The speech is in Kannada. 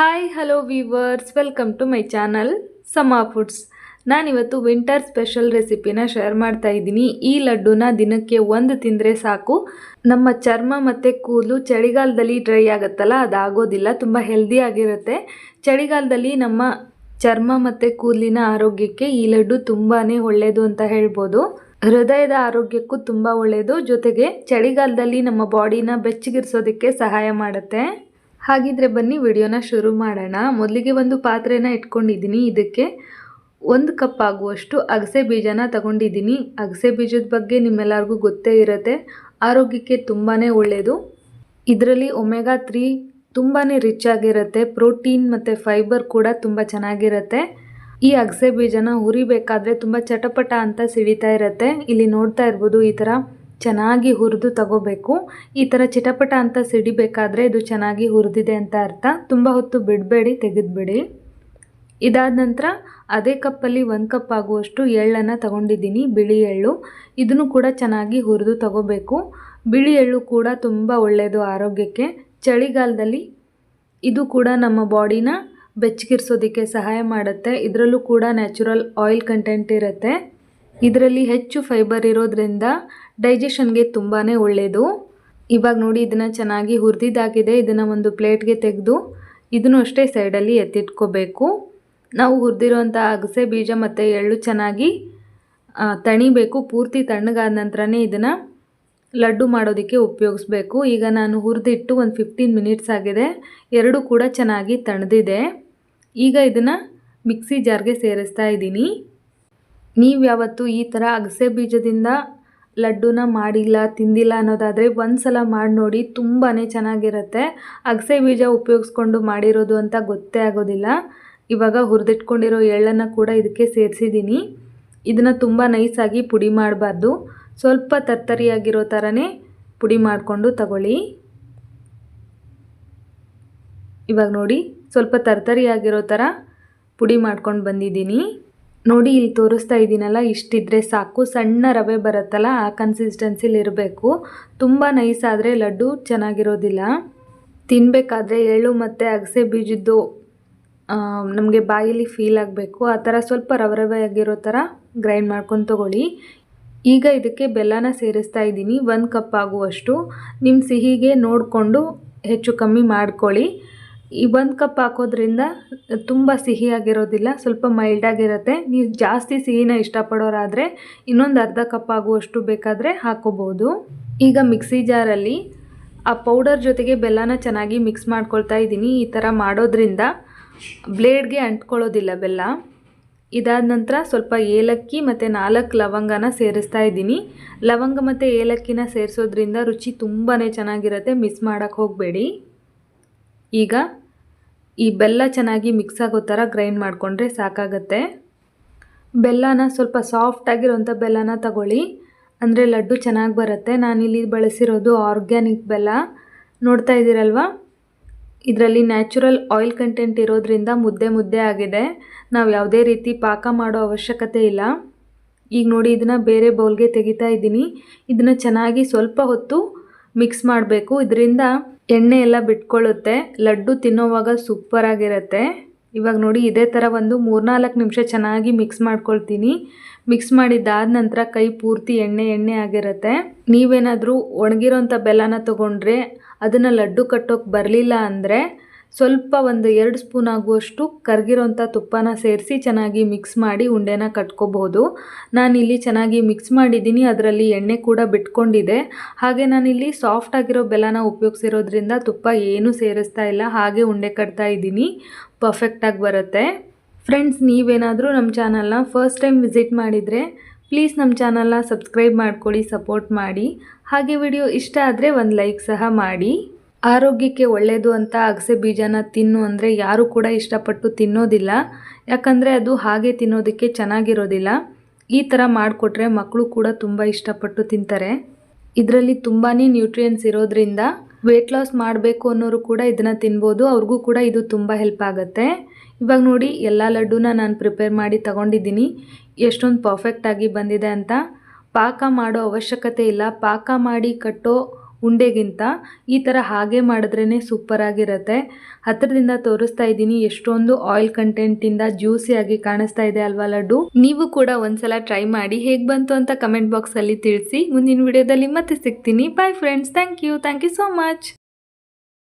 Hi hello viewers welcome to my channel Sama foods ನಾನಿವತ್ತು ವಿಂಟರ್ ಸ್ಪೆಷಲ್ ರೆಸಿಪಿನ ಶೇರ್ ಮಾಡ್ತಾ ಇದ್ದೀನಿ. ಈ ಲಡ್ಡುನ ದಿನಕ್ಕೆ ಒಂದು ತಿಂದರೆ ಸಾಕು. ನಮ್ಮ ಚರ್ಮ ಮತ್ತು ಕೂದಲು ಚಳಿಗಾಲದಲ್ಲಿ ಡ್ರೈ ಆಗುತ್ತಲ್ಲ, ಅದಾಗೋದಿಲ್ಲ, ತುಂಬ ಹೆಲ್ದಿಯಾಗಿರುತ್ತೆ ಚಳಿಗಾಲದಲ್ಲಿ ನಮ್ಮ ಚರ್ಮ ಮತ್ತು ಕೂದಲಿನ ಆರೋಗ್ಯಕ್ಕೆ ಈ ಲಡ್ಡು ತುಂಬಾ ಒಳ್ಳೆಯದು ಅಂತ ಹೇಳ್ಬೋದು. ಹೃದಯದ ಆರೋಗ್ಯಕ್ಕೂ ತುಂಬ ಒಳ್ಳೆಯದು ಜೊತೆಗೆ ಚಳಿಗಾಲದಲ್ಲಿ ನಮ್ಮ ಬಾಡಿನ ಬೆಚ್ಚಗಿರಿಸೋದಕ್ಕೆ ಸಹಾಯ ಮಾಡುತ್ತೆ. ಹಾಗಿದ್ರೆ ಬನ್ನಿ, ವಿಡಿಯೋನ ಶುರು ಮಾಡೋಣ. ಮೊದಲಿಗೆ ಒಂದು ಪಾತ್ರೆನ ಇಟ್ಕೊಂಡಿದ್ದೀನಿ. ಇದಕ್ಕೆ ಒಂದು ಕಪ್ ಆಗುವಷ್ಟು ಅಗಸೆ ಬೀಜನ ತಗೊಂಡಿದ್ದೀನಿ. ಅಗಸೆ ಬೀಜದ ಬಗ್ಗೆ ನಿಮ್ಮೆಲ್ಲರಿಗೂ ಗೊತ್ತೇ ಇರುತ್ತೆ. ಆರೋಗ್ಯಕ್ಕೆ ತುಂಬಾ ಒಳ್ಳೆಯದು ಇದರಲ್ಲಿ ಒಮೆಗಾ ತ್ರೀ ತುಂಬಾ ರಿಚ್ ಆಗಿರುತ್ತೆ. ಪ್ರೋಟೀನ್ ಮತ್ತು ಫೈಬರ್ ಕೂಡ ತುಂಬ ಚೆನ್ನಾಗಿರುತ್ತೆ. ಈ ಅಗಸೆ ಬೀಜನ ಹುರಿಬೇಕಾದ್ರೆ ತುಂಬ ಚಟಪಟ ಅಂತ ಸಿಡಿತಾ ಇರುತ್ತೆ. ಇಲ್ಲಿ ನೋಡ್ತಾ ಇರ್ಬೋದು ಈ ಥರ ಚೆನ್ನಾಗಿ ಹುರಿದು ತಗೋಬೇಕು. ಈ ಥರ ಚಿಟಪಟ ಅಂತ ಸಿಡಿಬೇಕಾದ್ರೆ ಇದು ಚೆನ್ನಾಗಿ ಹುರಿದಿದೆ ಅಂತ ಅರ್ಥ. ತುಂಬ ಹೊತ್ತು ಬಿಡಬೇಡಿ, ತೆಗೆದುಬಿಡಿ. ಇದಾದ ನಂತರ ಅದೇ ಕಪ್ಪಲ್ಲಿ ಒಂದು ಕಪ್ ಆಗುವಷ್ಟು ಎಳ್ಳನ್ನು ತಗೊಂಡಿದ್ದೀನಿ, ಬಿಳಿ ಎಳ್ಳು. ಇದನ್ನು ಕೂಡ ಚೆನ್ನಾಗಿ ಹುರಿದು ತಗೋಬೇಕು. ಬಿಳಿ ಎಳ್ಳು ಕೂಡ ತುಂಬ ಒಳ್ಳೆಯದು ಆರೋಗ್ಯಕ್ಕೆ. ಚಳಿಗಾಲದಲ್ಲಿ ಇದು ಕೂಡ ನಮ್ಮ ಬಾಡಿನ ಬೆಚ್ಚಗಿರಿಸೋದಕ್ಕೆ ಸಹಾಯ ಮಾಡುತ್ತೆ. ಇದರಲ್ಲೂ ಕೂಡ ನ್ಯಾಚುರಲ್ ಆಯಿಲ್ ಕಂಟೆಂಟ್ ಇರುತ್ತೆ. ಇದರಲ್ಲಿ ಹೆಚ್ಚು ಫೈಬರ್ ಇರೋದ್ರಿಂದ ಡೈಜೆಷನ್ಗೆ ತುಂಬಾ ಒಳ್ಳೆಯದು ಇವಾಗ ನೋಡಿ ಇದನ್ನು ಚೆನ್ನಾಗಿ ಹುರಿದಿದ್ದಾಗಿದೆ. ಇದನ್ನು ಒಂದು ಪ್ಲೇಟ್ಗೆ ತೆಗೆದು ಇದನ್ನು ಅಷ್ಟೇ ಸೈಡಲ್ಲಿ ಎತ್ತಿಟ್ಕೋಬೇಕು. ನಾವು ಹುರಿದಿರೋಂಥ ಅಗಸೆ ಬೀಜ ಮತ್ತು ಎಳ್ಳು ಚೆನ್ನಾಗಿ ತಣಿಬೇಕು. ಪೂರ್ತಿ ತಣ್ಣಗಾದ ನಂತರನೇ ಇದನ್ನು ಲಡ್ಡು ಮಾಡೋದಕ್ಕೆ ಉಪಯೋಗಿಸ್ಬೇಕು. ಈಗ ನಾನು ಹುರಿದಿಟ್ಟು ಒಂದು ಫಿಫ್ಟೀನ್ ಮಿನಿಟ್ಸ್ ಆಗಿದೆ. ಎರಡು ಕೂಡ ಚೆನ್ನಾಗಿ ತಣ್ದಿದೆ. ಈಗ ಇದನ್ನು ಮಿಕ್ಸಿ ಜಾರ್ಗೆ ಸೇರಿಸ್ತಾ ಇದ್ದೀನಿ. ನೀವು ಯಾವತ್ತು ಈ ಥರ ಅಗಸೆ ಬೀಜದಿಂದ ಲಡ್ಡುನ ಮಾಡಿಲ್ಲ, ತಿಂದಿಲ್ಲ ಅನ್ನೋದಾದರೆ ಒಂದು ಸಲ ಮಾಡಿ ನೋಡಿ ತುಂಬಾ ಚೆನ್ನಾಗಿರುತ್ತೆ. ಅಗಸೆ ಬೀಜ ಉಪಯೋಗಿಸ್ಕೊಂಡು ಮಾಡಿರೋದು ಅಂತ ಗೊತ್ತೇ ಆಗೋದಿಲ್ಲ. ಇವಾಗ ಹುರಿದಿಟ್ಕೊಂಡಿರೋ ಎಳ್ಳನ್ನು ಕೂಡ ಇದಕ್ಕೆ ಸೇರಿಸಿದ್ದೀನಿ. ಇದನ್ನು ತುಂಬ ನೈಸಾಗಿ ಪುಡಿ ಮಾಡಬಾರ್ದು. ಸ್ವಲ್ಪ ತರ್ತರಿಯಾಗಿರೋ ಥರನೇ ಪುಡಿ ಮಾಡಿಕೊಂಡು ತಗೊಳ್ಳಿ. ಇವಾಗ ನೋಡಿ, ಸ್ವಲ್ಪ ತರ್ತರಿಯಾಗಿರೋ ಥರ ಪುಡಿ ಮಾಡ್ಕೊಂಡು ಬಂದಿದ್ದೀನಿ. ನೋಡಿ ಇಲ್ಲಿ ತೋರಿಸ್ತಾ ಇದ್ದೀನಲ್ಲ, ಇಷ್ಟಿದ್ರೆ ಸಾಕು. ಸಣ್ಣ ರವೆ ಬರುತ್ತಲ್ಲ, ಆ ಕನ್ಸಿಸ್ಟೆನ್ಸಿಲಿ ಇರಬೇಕು. ತುಂಬ ನೈಸ್ ಆದರೆ ಲಡ್ಡು ಚೆನ್ನಾಗಿರೋದಿಲ್ಲ. ತಿನ್ನಬೇಕಾದ್ರೆ ಎಳ್ಳು ಮತ್ತು ಅಗಸೆ ಬೀಜದ್ದು ನಮಗೆ ಬಾಯಲ್ಲಿ ಫೀಲ್ ಆಗಬೇಕು. ಆ ಥರ ಸ್ವಲ್ಪ ರವೆ ರವೆ ಆಗಿರೋ ಥರ ಗ್ರೈಂಡ್ ಮಾಡ್ಕೊಂಡು ತೊಗೊಳ್ಳಿ. ಈಗ ಇದಕ್ಕೆ ಬೆಲ್ಲನ ಸೇರಿಸ್ತಾ ಇದ್ದೀನಿ, ಒಂದು ಕಪ್ ಆಗುವಷ್ಟು. ನಿಮ್ಮ ಸಿಹಿಗೆ ನೋಡಿಕೊಂಡು ಹೆಚ್ಚು ಕಮ್ಮಿ ಮಾಡ್ಕೊಳ್ಳಿ. ಈ ಒಂದು ಕಪ್ ಹಾಕೋದ್ರಿಂದ ತುಂಬ ಸಿಹಿಯಾಗಿರೋದಿಲ್ಲ, ಸ್ವಲ್ಪ ಮೈಲ್ಡಾಗಿರುತ್ತೆ ನೀವು ಜಾಸ್ತಿ ಸಿಹಿನ ಇಷ್ಟಪಡೋರಾದರೆ ಇನ್ನೊಂದು ಅರ್ಧ ಕಪ್ ಆಗುವಷ್ಟು ಬೇಕಾದರೆ ಹಾಕೋಬೋದು ಈಗ ಮಿಕ್ಸಿ ಜಾರಲ್ಲಿ ಆ ಪೌಡರ್ ಜೊತೆಗೆ ಬೆಲ್ಲನ ಚೆನ್ನಾಗಿ ಮಿಕ್ಸ್ ಮಾಡ್ಕೊಳ್ತಾ ಇದ್ದೀನಿ. ಈ ಥರ ಮಾಡೋದ್ರಿಂದ ಬ್ಲೇಡ್ಗೆ ಅಂಟ್ಕೊಳ್ಳೋದಿಲ್ಲ ಬೆಲ್ಲ. ಇದಾದ ನಂತರ ಸ್ವಲ್ಪ ಏಲಕ್ಕಿ ಮತ್ತು ನಾಲ್ಕು ಲವಂಗನ ಸೇರಿಸ್ತಾ ಇದ್ದೀನಿ. ಲವಂಗ ಮತ್ತು ಏಲಕ್ಕಿನ ಸೇರಿಸೋದ್ರಿಂದ ರುಚಿ ತುಂಬಾ ಚೆನ್ನಾಗಿರುತ್ತೆ. ಮಿಸ್ ಮಾಡೋಕ್ಕೆ ಹೋಗಬೇಡಿ. ಈಗ ಈ ಬೆಲ್ಲ ಚೆನ್ನಾಗಿ ಮಿಕ್ಸ್ ಆಗೋ ಥರ ಗ್ರೈಂಡ್ ಮಾಡಿಕೊಂಡ್ರೆ ಸಾಕಾಗತ್ತೆ. ಬೆಲ್ಲನ ಸ್ವಲ್ಪ ಸಾಫ್ಟಾಗಿರೋಂಥ ಬೆಲ್ಲನ ತಗೊಳ್ಳಿ. ಅಂದರೆ ಲಡ್ಡು ಚೆನ್ನಾಗಿ ಬರುತ್ತೆ. ನಾನಿಲ್ಲಿ ಬಳಸಿರೋದು ಆರ್ಗ್ಯಾನಿಕ್ ಬೆಲ್ಲ. ನೋಡ್ತಾ ಇದ್ದೀರಲ್ವ? ಇದರಲ್ಲಿ ನ್ಯಾಚುರಲ್ ಆಯಿಲ್ ಕಂಟೆಂಟ್ ಇರೋದ್ರಿಂದ ಮುದ್ದೆ ಮುದ್ದೆ ಆಗಿದೆ. ನಾವು ಯಾವುದೇ ರೀತಿ ಪಾಕ ಮಾಡೋ ಅವಶ್ಯಕತೆ ಇಲ್ಲ. ಈಗ ನೋಡಿ ಇದನ್ನು ಬೇರೆ ಬೌಲ್ಗೆ ತೆಗಿತಾ ಇದ್ದೀನಿ. ಇದನ್ನು ಚೆನ್ನಾಗಿ ಸ್ವಲ್ಪ ಹೊತ್ತು ಮಿಕ್ಸ್ ಮಾಡಬೇಕು. ಇದರಿಂದ ಎಣ್ಣೆ ಎಲ್ಲ ಬಿಟ್ಕೊಳ್ಳುತ್ತೆ. ಲಡ್ಡು ತಿನ್ನೋವಾಗ ಸೂಪರಾಗಿರುತ್ತೆ ಇವಾಗ ನೋಡಿ ಇದೇ ಥರ ಒಂದು ಮೂರ್ನಾಲ್ಕು ನಿಮಿಷ ಚೆನ್ನಾಗಿ ಮಿಕ್ಸ್ ಮಾಡ್ಕೊಳ್ತೀನಿ. ಮಿಕ್ಸ್ ಮಾಡಿದ್ದಾದ ನಂತರ ಕೈ ಪೂರ್ತಿ ಎಣ್ಣೆ ಎಣ್ಣೆ ಆಗಿರುತ್ತೆ. ನೀವೇನಾದರೂ ಒಣಗಿರೋಂಥ ಬೆಲ್ಲನ ತೊಗೊಂಡ್ರೆ ಅದನ್ನು ಲಡ್ಡು ಕಟ್ಟೋಕೆ ಬರಲಿಲ್ಲ ಅಂದರೆ ಸ್ವಲ್ಪ ಒಂದು ಎರಡು ಸ್ಪೂನ್ ಆಗುವಷ್ಟು ಕರ್ಗಿರೋಂಥ ತುಪ್ಪನ ಸೇರಿಸಿ ಚೆನ್ನಾಗಿ ಮಿಕ್ಸ್ ಮಾಡಿ ಉಂಡೆನ ಕಟ್ಕೋಬಹುದು ನಾನಿಲ್ಲಿ ಚೆನ್ನಾಗಿ ಮಿಕ್ಸ್ ಮಾಡಿದ್ದೀನಿ, ಅದರಲ್ಲಿ ಎಣ್ಣೆ ಕೂಡ ಬಿಟ್ಕೊಂಡಿದೆ. ಹಾಗೆ ನಾನಿಲ್ಲಿ ಸಾಫ್ಟ್ ಆಗಿರೋ ಬೆಲ್ಲನ ಉಪಯೋಗಿಸಿರೋದ್ರಿಂದ ತುಪ್ಪ ಏನೂ ಸೇರಿಸ್ತಾ ಇಲ್ಲ, ಹಾಗೆ ಉಂಡೆ ಕಟ್ತಾ ಇದ್ದೀನಿ. ಪರ್ಫೆಕ್ಟಾಗಿ ಬರುತ್ತೆ. ಫ್ರೆಂಡ್ಸ್, ನೀವೇನಾದರೂ ನಮ್ಮ ಚಾನಲ್ನ ಫಸ್ಟ್ ಟೈಮ್ ವಿಸಿಟ್ ಮಾಡಿದರೆ ಪ್ಲೀಸ್ ನಮ್ಮ ಚಾನಲ್ನ ಸಬ್ಸ್ಕ್ರೈಬ್ ಮಾಡ್ಕೊಳ್ಳಿ, ಸಪೋರ್ಟ್ ಮಾಡಿ. ಹಾಗೆ ವಿಡಿಯೋ ಇಷ್ಟ ಆದರೆ ಒಂದು ಲೈಕ್ ಸಹ ಮಾಡಿ. ಆರೋಗ್ಯಕ್ಕೆ ಒಳ್ಳೆಯದು ಅಂತ ಅಗಸೆ ಬೀಜನ ತಿನ್ನು ಅಂದರೆ ಯಾರೂ ಕೂಡ ಇಷ್ಟಪಟ್ಟು ತಿನ್ನೋದಿಲ್ಲ. ಯಾಕಂದರೆ ಅದು ಹಾಗೆ ತಿನ್ನೋದಕ್ಕೆ ಚೆನ್ನಾಗಿರೋದಿಲ್ಲ. ಈ ಥರ ಮಾಡಿಕೊಟ್ರೆ ಮಕ್ಕಳು ಕೂಡ ತುಂಬ ಇಷ್ಟಪಟ್ಟು ತಿಂತಾರೆ. ಇದರಲ್ಲಿ ತುಂಬಾ ನ್ಯೂಟ್ರಿಯೆಂಟ್ಸ್ ಇರೋದ್ರಿಂದ ವೆಯ್ಟ್ ಲಾಸ್ ಮಾಡಬೇಕು ಅನ್ನೋರು ಕೂಡ ಇದನ್ನು ತಿನ್ಬೋದು. ಅವ್ರಿಗೂ ಕೂಡ ಇದು ತುಂಬ ಹೆಲ್ಪ್ ಆಗುತ್ತೆ. ಇವಾಗ ನೋಡಿ ಎಲ್ಲ ಲಡ್ಡುನ ನಾನು ಪ್ರಿಪೇರ್ ಮಾಡಿ ತಗೊಂಡಿದ್ದೀನಿ. ಎಷ್ಟೊಂದು ಪರ್ಫೆಕ್ಟಾಗಿ ಬಂದಿದೆ ಅಂತ. ಪಾಕ ಮಾಡೋ ಅವಶ್ಯಕತೆ ಇಲ್ಲ. ಪಾಕ ಮಾಡಿ ಕಟ್ಟೋ ಉಂಡೆಗಿಂತ ಈ ಥರ ಹಾಗೆ ಮಾಡಿದ್ರೇ ಸೂಪರ್ ಆಗಿರುತ್ತೆ. ಹತ್ತಿರದಿಂದ ತೋರಿಸ್ತಾ ಇದ್ದೀನಿ, ಎಷ್ಟೊಂದು ಆಯಿಲ್ ಕಂಟೆಂಟಿಂದ ಜ್ಯೂಸಿಯಾಗಿ ಕಾಣಿಸ್ತಾ ಇದೆ ಅಲ್ವಾ ಲಡ್ಡು? ನೀವು ಕೂಡ ಒಂದ್ಸಲ ಟ್ರೈ ಮಾಡಿ ಹೇಗೆ ಬಂತು ಅಂತ ಕಮೆಂಟ್ ಬಾಕ್ಸಲ್ಲಿ ತಿಳಿಸಿ. ಮುಂದಿನ ವಿಡಿಯೋದಲ್ಲಿ ಮತ್ತೆ ಸಿಗ್ತೀನಿ. Bye friends thank you thank you so much